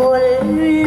我日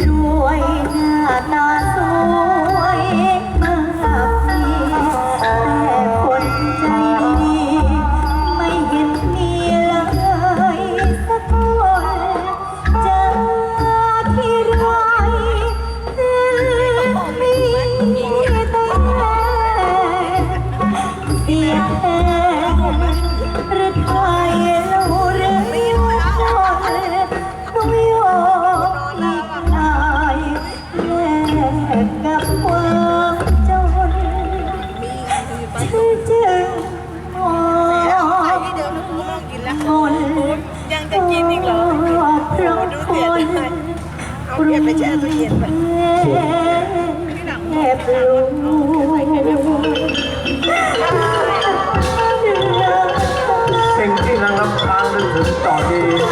ก็บไปแช่ตู้เย็นไปที่ลงแสิ่งที่นางรำคาญนึกถึงต่อดี